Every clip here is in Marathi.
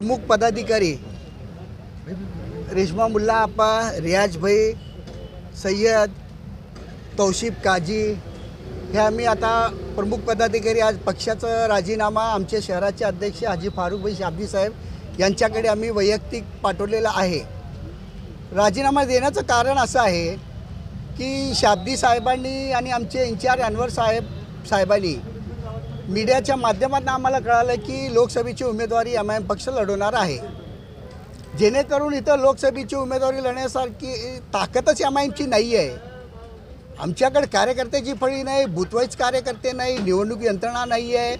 प्रमुख पदाधिकारी रेशमा मुल्ला आप्पा रियाज भाई सय्यद तौशिफ काजी हे आम्ही आता प्रमुख पदाधिकारी आज पक्षाचा राजीनामा आमचे शहराचे अध्यक्ष हाजी फारुखभाई शाब्दी साहेब यांच्याकडे आम्ही वैयक्तिक पाठवलेला आहे. राजीनामा देण्याचं कारण असं आहे की शाब्दी साहेबांनी आणि आमचे इन्चार्ज अनवर साहेब साहेबांनी मीडियाच्या माध्यमातून आम्हाला कळालं की लोकसभेची उमेदवारी एम आय एम पक्ष लढवणार आहे. जेणेकरून इथं लोकसभेची उमेदवारी लढण्यासारखी ताकदच एम आय एमची नाही आहे. आमच्याकडे कार्यकर्त्याची फळी नाही बुथवाईज कार्यकर्ते नाही निवडणूक यंत्रणा नाही आहे.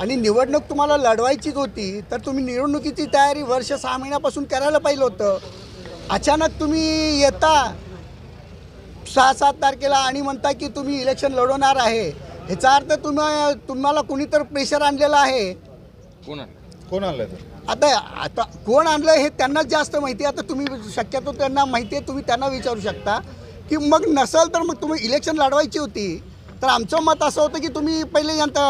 आणि निवडणूक तुम्हाला लढवायचीच होती तर तुम्ही निवडणुकीची तयारी वर्ष सहा महिन्यापासून करायला पाहिलं होतं. अचानक तुम्ही येता सहा सात तारखेला आणि म्हणता की तुम्ही इलेक्शन लढवणार आहे. ह्याचा अर्थ तुम्हा तुम्हाला कुणीतर प्रेशर आणलेलं आहे. कोण कोण आणलं आता आता कोण आणलं हे त्यांनाच जास्त माहिती आहे. आता तुम्ही शक्यतो त्यांना माहिती आहे तुम्ही त्यांना विचारू शकता. की मग नसेल तर मग तुम्ही इलेक्शन लढवायची होती. तर आमचं मत असं होतं की तुम्ही पहिले यंत्र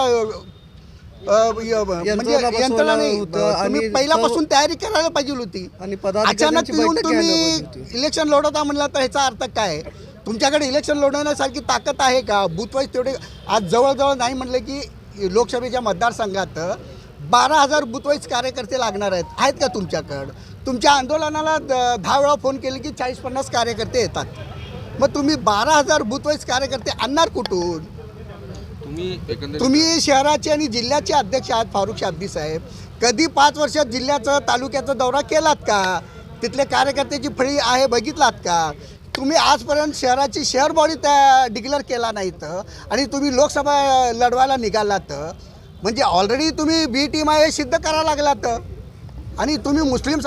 म्हणजे यंत्रणा नाही तुम्ही पहिल्यापासून तयारी करायला पाहिजे होती. आणि अचानक येऊन तुम्ही. इलेक्शन लढवता म्हणलं तर ह्याचा अर्थ काय? तुमच्याकडे इलेक्शन लढवण्यासारखी ताकद आहे का? बुथवाईज तेवढे आज जवळजवळ नाही म्हणलं की लोकसभेच्या मतदारसंघात बारा हजार बुथवाईज कार्यकर्ते लागणार आहेत. आहेत का तुमच्याकडं? तुमच्या आंदोलनाला द- दहा वेळा फोन केले की चाळीस पन्नास कार्यकर्ते येतात. मग तुम्ही बारा हजार बुथवाईज कार्यकर्ते आणणार कुठून? तुम्ही तुम्ही शहराचे आणि जिल्ह्याचे अध्यक्ष आहात फारुख शाब्दी साहेब. कधी पाच वर्षात जिल्ह्याचं तालुक्याचा दौरा केलात का? तिथले कार्यकर्त्याची फळी आहे बघितलात का? तुम्ही आजपर्यंत शहराची शहर बॉडी त्या डिक्लेअर केला नाही तर आणि तुम्ही लोकसभा लढवायला निघालात. म्हणजे ऑलरेडी तुम्ही बी टीम आहे सिद्ध करायला लागलात. आणि तुम्ही मुस्लिम